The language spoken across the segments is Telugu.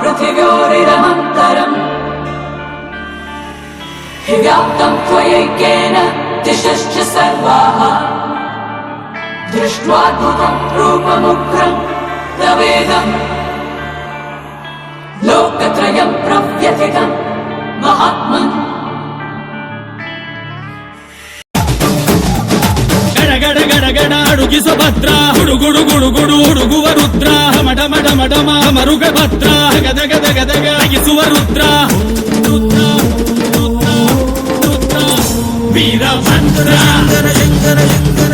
पृथिव्योरिदमन्तरम् हि व्याप्तं त्वयैक्येन दिशश्च सर्वाः दृष्ट्वाद्भुतं रूपमुग्रं तवेदम् लोकत्रयं प्रव्यथितं महात्मन् గడగడ గడగడ అడుగి సుభద్ర గుడుగుడు గుడుగుడు ఉడుగువ రుద్ర డమడమ మరుగ భద్ర గద గద గద గయసువ రుద్ర. వీరభద్ర శంకర శంకర శంకర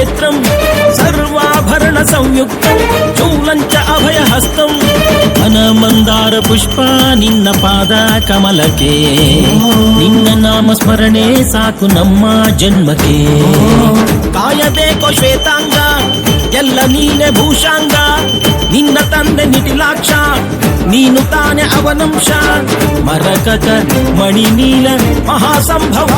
నేత్రం సర్వాభరణ సంయుక్తం చూలంచ అభయహస్తం ఘన ಮಂದಾರ ಪುಷ್ಪ ನಿನ್ನ ಪಾದ ಕಮಲಕ್ಕೆ ನಿನ್ನ ನಾಮ ಸ್ಮರಣೆ ಸಾಕು ನಮ್ಮ ಜನ್ಮಕ್ಕೆ ಕಾಯಬೇಕೋ ಶ್ವೇತಾಂಗ ಎಲ್ಲ ನೀನೆ ಭೂಷಾಂಗ ನಿನ್ನ ತಂದೆ ನಿಟಿಲಾಕ್ಷ ನೀನು ತಾನೆ ಅವನಂಶ ಮರಕಟ ಮಣಿ ನೀಲ ಮಹಾಸಂಭವ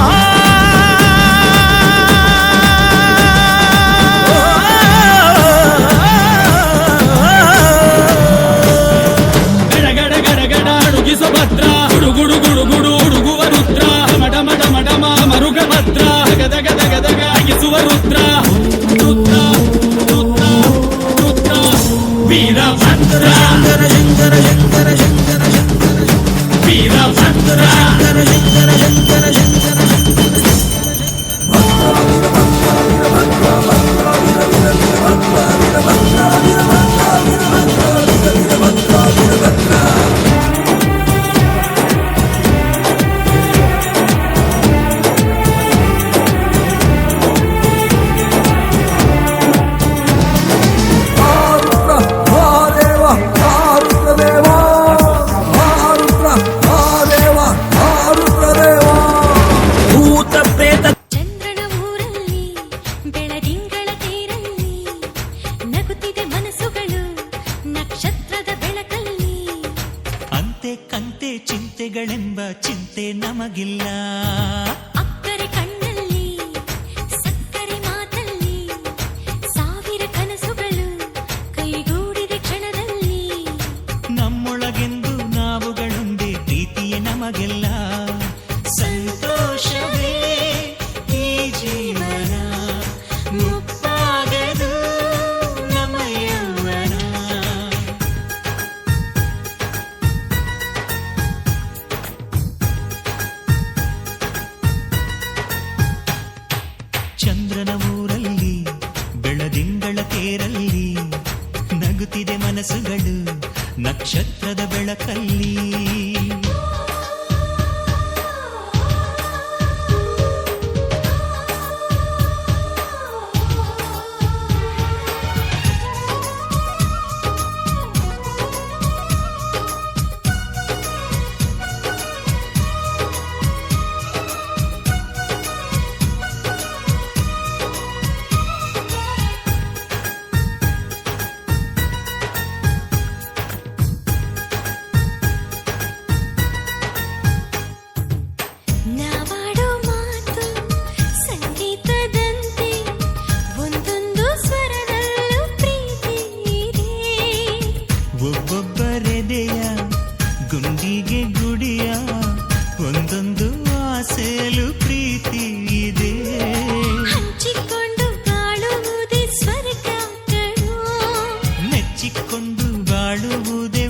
ನಗುತ್ತಿದೆ ಮನಸ್ಸುಗಳು ನಕ್ಷತ್ರದ ಬೆಳಕಲ್ಲಿ. ಅಂತೆ ಕಂತೆ ಚಿಂತೆಗಳೆಂಬ ಚಿಂತೆ ನಮಗಿಲ್ಲ. ಅಕ್ಕರೆ ಕಣ್ಣಲ್ಲಿ ಸಕ್ಕರೆ ಮಾತಲ್ಲಿ ಸಾವಿರ ಕನಸುಗಳು ಕೈಗೂಡಿದ ಕ್ಷಣದಲ್ಲಿ. ನಮ್ಮೊಳಗೆಂದು ನಾವುಗಳೊಂದೇ ಪ್ರೀತಿಯೇ ನಮಗೆಲ್ಲ. ಸಂತೋಷವೇ ಗುಡಿಗೆ ಗುಡಿಯ ಒಂದೊಂದು ಆಸೆಲು ಪ್ರೀತಿ ಇದೆ. ಹಂಚಿಕೊಂಡು ಬಾಳುವುದೇ ಸ್ವರ್ಗ ನೆಚ್ಚಿಕೊಂಡು ಬಾಳುವುದೇ